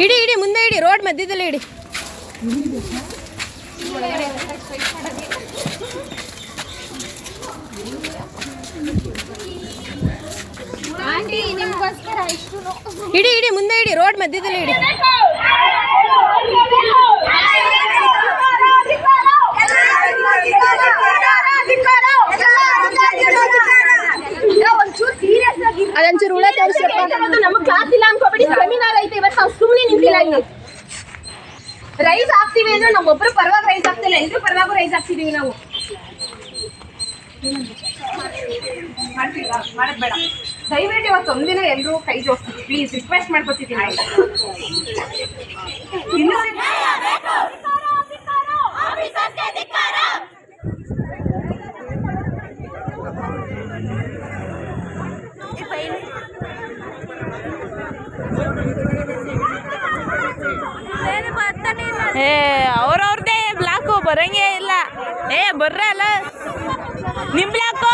ಇಡಿ ಇಡಿ ಮುಂದೆ ಇಡಿ ರೋಡ್ ಮಧ್ಯದಲ್ಲಿ ಇಡಿ ಇಡಿ ಇಡಿ ಮುಂದೆ ಇಡಿ ರೋಡ್ ಮಧ್ಯದಲ್ಲಿ ಇಡಿ ಅದೊಂಚೂರು ಉಳ ತೋರಿಸ್ರಪ್ಪ ನಮ್ಮ ಕ್ಲಾಸ್ ಇಲ್ಲ ಅನ್ಕೋಬೇಡಿ. ಸೆಮಿನಾರ್ ಐತೆ ಇವತ್ತು ನಾವು ಸುಮ್ಮನೆ ನಿಂತಿಲ್ಲ ಇಲ್ಲಿ ರೈಸ್ ಹಾಕ್ತೀವಿ ಅಂದ್ರೆ ನಮ್ಮೊಬ್ರು ಒಬ್ರು ಪರವಾಗಿ ರೈಸ್ ಆಗ್ತಿಲ್ಲ. ಎಲ್ಲರೂ ಪರವಾಗೂ ರೈಸ್ ಹಾಕ್ತಿದೀವಿ ನಾವು. ಬೇಡ. ದಯವಿಟ್ಟು ಇವತ್ತು ಒಂದಿನ ಎಲ್ರು ಕೈ ಜೋಡಿಸ್ತೀವಿ ಪ್ಲೀಸ್ ರಿಕ್ವೆಸ್ಟ್ ಮಾಡ್ಕೊತಿದ್ದೀನಿ ಇನ್ನು ಏ ಅವ್ರವ್ರದೇ ಬ್ಲಾಕು ಬರಂಗೇ ಇಲ್ಲ. ಏ ಬರ್ರಲ್ಲ ನಿಮ್ ಬ್ಲಾಕು